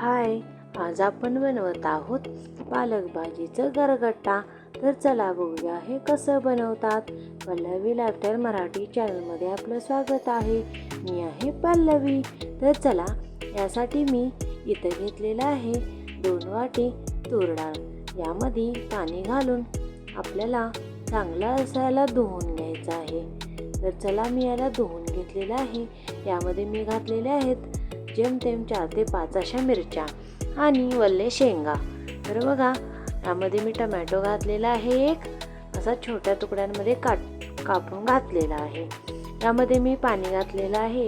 हाय आज आपण बनवत आहोत पालक भाजीचं गरगट्टा. तर चला बघूया हे कसं बनवतात. पल्लवी लाईफस्टाईल मराठी चॅनलमध्ये आपलं स्वागत आहे. मी आहे पल्लवी. तर चला यासाठी मी इथं घेतलेलं आहे दोन वाटी तूर डाळ. यामध्ये पाणी घालून आपल्याला चांगला असायला धुवून घ्यायचं आहे. तर चला मी याला धुवून घेतलेलं आहे. यामध्ये मी घातलेले आहेत जेमतेम चार ते पाच अशा मिरच्या आणि वल्ले शेंगा. तर बघा यामध्ये मी टमॅटो घातलेला आहे एक. असा छोट्या तुकड्यांमध्ये काट कापून घातलेला आहे. यामध्ये मी पाणी घातलेलं आहे.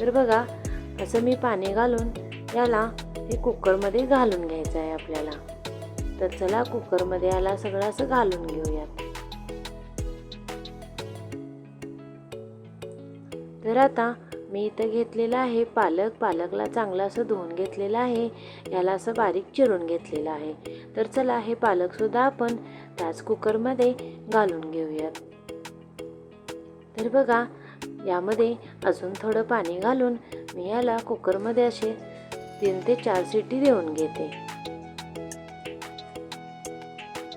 तर बघा असं मी पाणी घालून याला हे कुकरमध्ये घालून घ्यायचं आहे आपल्याला. तर चला कुकरमध्ये याला सगळं असं घालून घेऊयात. तर आता मी इथं घेतलेलं आहे पालक. पालकला चांगलं असं धुवून घेतलेलं आहे. याला असं बारीक चिरून घेतलेलं आहे. तर चला हे पालकसुद्धा आपण त्याच कुकरमध्ये घालून घेऊयात. तर बघा यामध्ये अजून थोडं पाणी घालून मी याला कुकरमध्ये असे तीन ते चार सिटी देऊन घेते.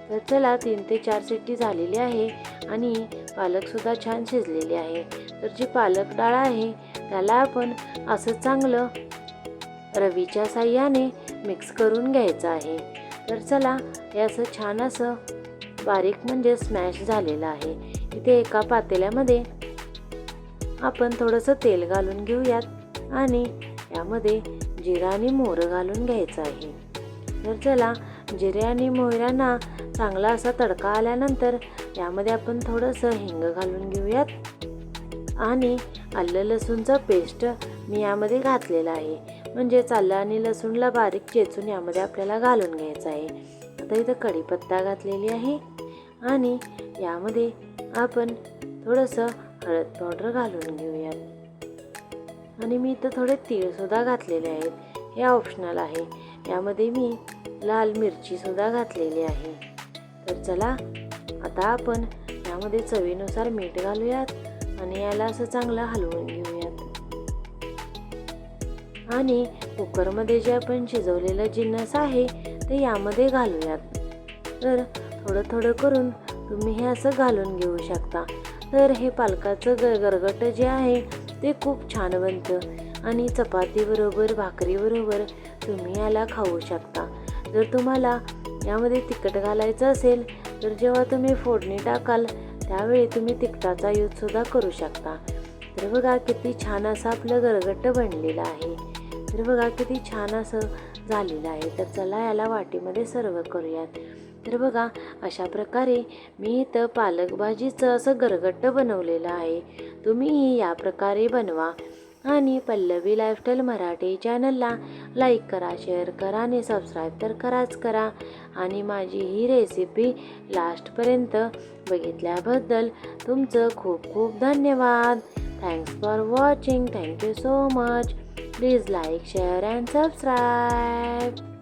तर चला तीन ते चार सिटी झालेली आहे आणि पालकसुद्धा छान शिजलेली आहे. तर जी पालक डाळ आहे त्याला आपण असं चांगलं रवीच्या साह्याने मिक्स करून घ्यायचं आहे. तर चला हे असं छान असं बारीक म्हणजे स्मॅश झालेलं आहे. इथे एका पातेल्यामध्ये आपण थोडंसं तेल घालून घेऊयात आणि यामध्ये जिरा आणि मोहरं घालून घ्यायचं आहे. तर चला जिरे आणि मोहऱ्यांना चांगला असा तडका आल्यानंतर यामध्ये आपण थोडंसं हिंग घालून घेऊयात. आणि आलं लसूणचं पेस्ट मी यामध्ये घातलेला आहे. म्हणजे आलं आणि लसूणला बारीक चेचून यामध्ये आपल्याला घालून घ्यायचं आहे. आता इथं कढीपत्ता घातलेली आहे आणि यामध्ये आपण थोडंसं हळद पावडर घालून घेऊयात आणि मी इथं थोडे तीळसुद्धा घातलेले आहेत. हे ऑप्शनल आहे. यामध्ये मी लाल मिरचीसुद्धा घातलेली आहे. तर चला आता आपण यामध्ये चवीनुसार मीठ घालूयात. आणि याला असं चांगलं हलवून घेऊयात. आणि कुकरमध्ये जे आपण शिजवलेलं जिन्नस आहे ते यामध्ये घालूयात. तर थोडं थोडं करून तुम्ही हे असं घालून घेऊ शकता. तर हे पालकाचं ग गरगट जे आहे ते खूप छान बनतं. आणि चपातीबरोबर भाकरीबरोबर तुम्ही याला खाऊ शकता. जर तुम्हाला यामध्ये तिखट घालायचं असेल तर जेव्हा तुम्ही फोडणी टाकाल त्यावेळी तुम्ही तिखटाचा यूजसुद्धा करू शकता. तर बघा किती छान असं आपलं गरगट्ट बनलेलं आहे. तर बघा किती छान असं झालेलं आहे. तर चला याला वाटीमध्ये सर्व करूयात. तर बघा अशा प्रकारे मी इथं पालक भाजीचं असं गरगट्ट बनवलेलं आहे. तुम्हीही या प्रकारे बनवा. आणि पल्लवी लाईफस्टाईल मराठी चॅनलला लाईक करा शेअर करा आणि सबस्क्राईब तर कराच करा. आणि माझी ही रेसिपी लास्टपर्यंत बघितल्याबद्दल तुमचं खूप खूप धन्यवाद. Thanks for watching thank you so much please like share and subscribe